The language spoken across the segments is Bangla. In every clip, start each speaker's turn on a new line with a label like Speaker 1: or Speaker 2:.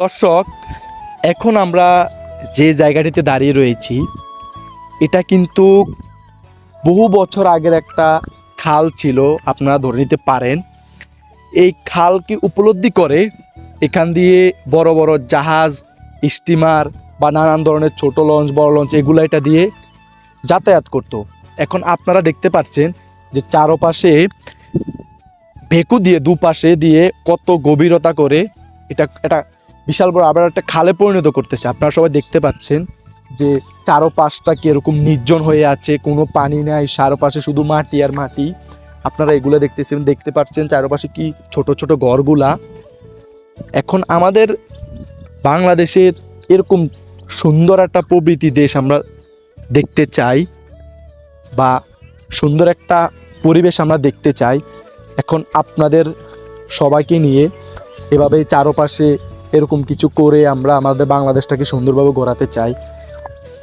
Speaker 1: দর্শক, এখন আমরা যে জায়গাটিতে দাঁড়িয়ে রয়েছি, এটা কিন্তু বহু বছর আগের একটা খাল ছিল, আপনারা ধরে নিতে পারেন। এই খালকে উপলব্ধি করে এখান দিয়ে বড় বড় জাহাজ, স্টিমার বা নানান ধরনের ছোট লঞ্চ, বড় লঞ্চ, এগুলো এটা দিয়ে যাতায়াত করতো। এখন আপনারা দেখতে পাচ্ছেন যে চারপাশে ভেকু দিয়ে, দুপাশে দিয়ে কত গভীরতা করে এটা এটা বিশাল বড় আবার একটা খালে পরিণত করতেছে। আপনারা সবাই দেখতে পাচ্ছেন যে চারপাশটা কীরকম নির্জন হয়ে আছে, কোনো পানি নাই, চারপাশে শুধু মাটি আর মাটি। আপনারা এগুলো দেখতেছেন, দেখতে পাচ্ছেন চারপাশে কি ছোট ছোট ঘরগুলা। এখন আমাদের বাংলাদেশের এরকম সুন্দর একটা প্রবৃতি দেশ আমরা দেখতে চাই বা সুন্দর একটা পরিবেশ আমরা দেখতে চাই। এখন আপনাদের সবাইকে নিয়ে এভাবে চারপাশে এরকম কিছু করে আমরা আমাদের বাংলাদেশটাকে সুন্দরভাবে গড়াতে চাই।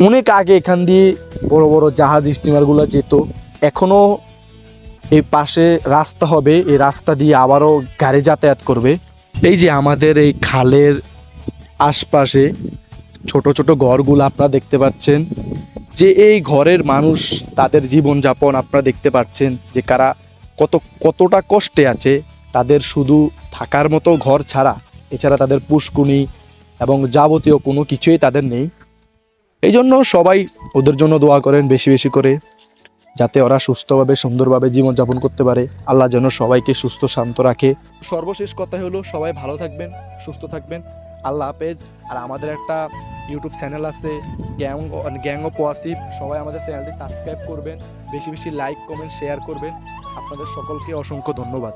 Speaker 1: অনেক আগে এখান দিয়ে বড় বড় জাহাজ স্টিমারগুলো যেত। এখনও এই পাশে রাস্তা হবে, এই রাস্তা দিয়ে আবারও গাড়ি যাতায়াত করবে। এই যে আমাদের এই খালের আশপাশে ছোট ছোট ঘরগুলো আপনারা দেখতে পাচ্ছেন। যে এই ঘরের মানুষ তাদের জীবনযাপন আপনারা দেখতে পাচ্ছেন যে কারা কত, কতটা কষ্টে আছে। তাদের শুধু থাকার মতো ঘর ছাড়া এছাড়া তাদের পুষ্কুনি এবং যাবতীয় কোনো কিছুই তাদের নেই। এই জন্য সবাই ওদের জন্য দোয়া করেন বেশি বেশি করে, যাতে ওরা সুস্থভাবে, সুন্দরভাবে জীবনযাপন করতে পারে। আল্লাহ যেন সবাইকে সুস্থ, শান্ত রাখে। সর্বশেষ কথা হলো, সবাই ভালো থাকবেন, সুস্থ থাকবেন। আল্লাহ হাফেজ। আর আমাদের একটা ইউটিউব চ্যানেল আছে, গ্যাং গ্যাং অফ ওয়াসিফ। সবাই আমাদের চ্যানেলটি সাবস্ক্রাইব করবেন, বেশি বেশি লাইক, কমেন্ট, শেয়ার করবেন। আপনাদের সকলকে অসংখ্য ধন্যবাদ।